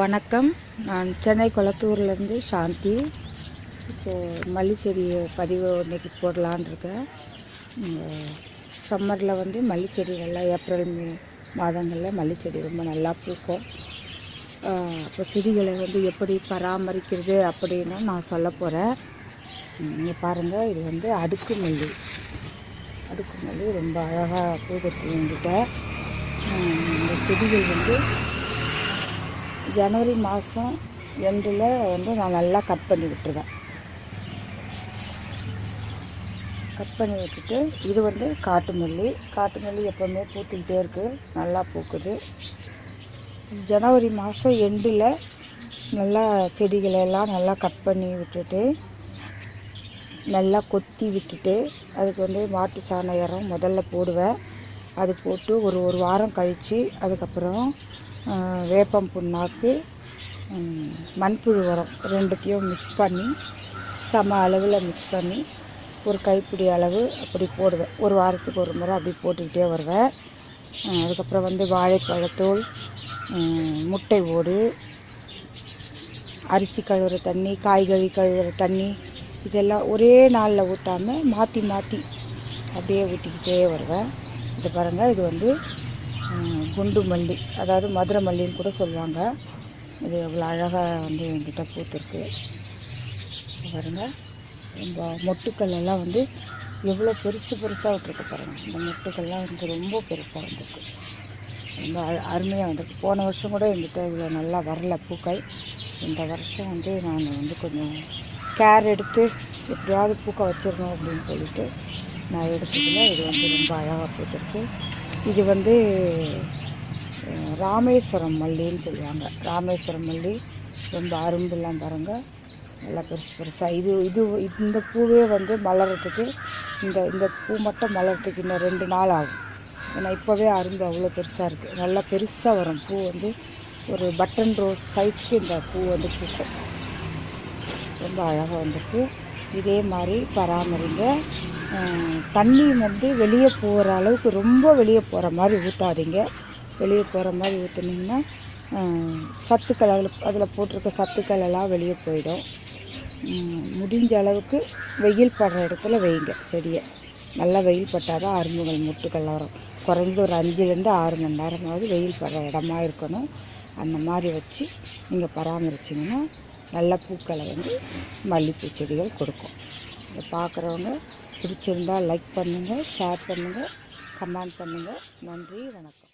வணக்கம். நான் சென்னை கொளத்தூர்லேருந்து சாந்தி. இப்போ மல்லி பதிவு இன்றைக்கி போடலான்னு இருக்கேன். சம்மரில் வந்து மல்லி நல்லா ஏப்ரல் மே மாதங்களில் மல்லி செடி ரொம்ப நல்லா பூக்கும். அப்போ செடிகளை வந்து எப்படி பராமரிக்கிறது அப்படின்னு நான் சொல்ல போகிறேன் நீங்கள் பாருங்கள் இது வந்து அடுக்கு மல்லி. அடுக்கு மல்லி ரொம்ப அழகாக பூ என்கிட்ட. ஆஹ் இந்த செடிகள் வந்து ஜனவரி மாதம் எண்டில் வந்து நான் நல்லா கட் பண்ணி விட்டுருவேன். கட் பண்ணி விட்டுட்டு இது வந்து காட்டுமல்லி காட்டுமல்லி எப்போவுமே பூத்துக்கிட்டே இருக்குது நல்லா பூக்குது. ஜனவரி மாதம் எண்டில் நல்லா செடிகளை எல்லாம் நல்லா கட் பண்ணி விட்டுட்டு நல்லா கொத்தி விட்டுட்டு அதுக்கு வந்து மாட்டு சாண இறம் முதல்ல போடுவேன். அது போட்டு ஒரு ஒரு வாரம் கழித்து அதுக்கப்புறம் வேப்பம் புண்ணாக்கு மண்புழு உரம் ரெண்டுத்தையும் மிக்ஸ் பண்ணி சம அளவில் மிக்ஸ் பண்ணி ஒரு கைப்பிடி அளவு அப்படி போடுவேன். ஒரு வாரத்துக்கு ஒரு முறை அப்படி போட்டுக்கிட்டே வருவேன். அதுக்கப்புறம் வந்து வாழைப்பழத்தோல் முட்டை ஓடு அரிசி கழுவுற தண்ணி காய்கறி கழுவுற தண்ணி இதெல்லாம் ஒரே நாளில் ஊற்றாமல் மாற்றி மாற்றி அப்படியே ஊற்றிக்கிட்டே வருவேன். இது பாருங்கள் இது வந்து குண்டு மல்லி அதாவது மதுரை மல்லின்னு கூட சொல்லுவாங்க. இது எவ்வளோ அழகாக வந்து என்கிட்ட பூத்துருக்கு. இது பாருங்கள் ரொம்ப மொட்டுக்கள் எல்லாம் வந்து எவ்வளோ பெருசு பெருசாக விட்டுருக்கு பாருங்கள் இந்த மொட்டுக்கள்லாம் வந்து ரொம்ப பெருசாக வந்திருக்கு. ரொம்ப அழ அருமையாக வந்திருக்கு. போன வருஷம் கூட எங்கிட்ட இவ்வளோ நல்லா வரல பூக்கள். இந்த வருஷம் வந்து நான் வந்து கொஞ்சம் கேர் எடுத்து எப்படியாவது பூக்க வச்சிடணும் அப்படின்னு சொல்லிட்டு நான் எடுத்துக்கிட்டேன் இது வந்து ரொம்ப அழகாக போட்டிருக்கு இது வந்து ராமேஸ்வரம் மல்லின்னு சொல்லுவாங்க. ராமேஸ்வரம் மல்லி ரொம்ப அரும்பெல்லாம் பாருங்க. நல்லா பெருசு பெருசாக இது இது இந்த பூவே வந்து மலர்றதுக்கு இந்த இந்த பூ மட்டும் மலர்றதுக்கு இன்னும் ரெண்டு நாள் ஆகும். ஏன்னா இப்போவே அரும்பு அவ்வளோ பெருசாக இருக்குது நல்லா பெருசாக வரும். பூ வந்து ஒரு பட்டன் ரோஸ் சைஸ்க்கு இந்த பூ வந்து பூக்கும். ரொம்ப அழகாக வந்திருக்கு. இதே மாதிரி பராமரிங்க. தண்ணி வந்து வெளியே போகிற அளவுக்கு ரொம்ப வெளியே போகிற மாதிரி ஊற்றாதீங்க வெளியே போகிற மாதிரி ஊற்றுனீங்கன்னா சத்துக்கள் அதில் அதில் போட்டிருக்க சத்துக்கள் எல்லாம் வெளியே போயிடும். முடிஞ்ச அளவுக்கு வெயில் படுற இடத்துல வெயிங்க செடியை. நல்லா வெயில் பட்டால் தான் அரும்புகள் முட்டுக்கள்லாம் வரும். குறைஞ்சது ஒரு அஞ்சுலேருந்து ஆறு மணி நேரமாவது வெயில் படுற இடமா இருக்கணும். அந்த மாதிரி வச்சு நீங்கள் பராமரிச்சிங்கன்னா நல்ல பூக்களை வந்து மல்லிகைப்பூ செடிகள் கொடுக்கும். இதை பார்க்குறவங்க பிடிச்சிருந்தா லைக் பண்ணுங்கள் ஷேர் பண்ணுங்கள் கமெண்ட் பண்ணுங்கள் நன்றி வணக்கம்.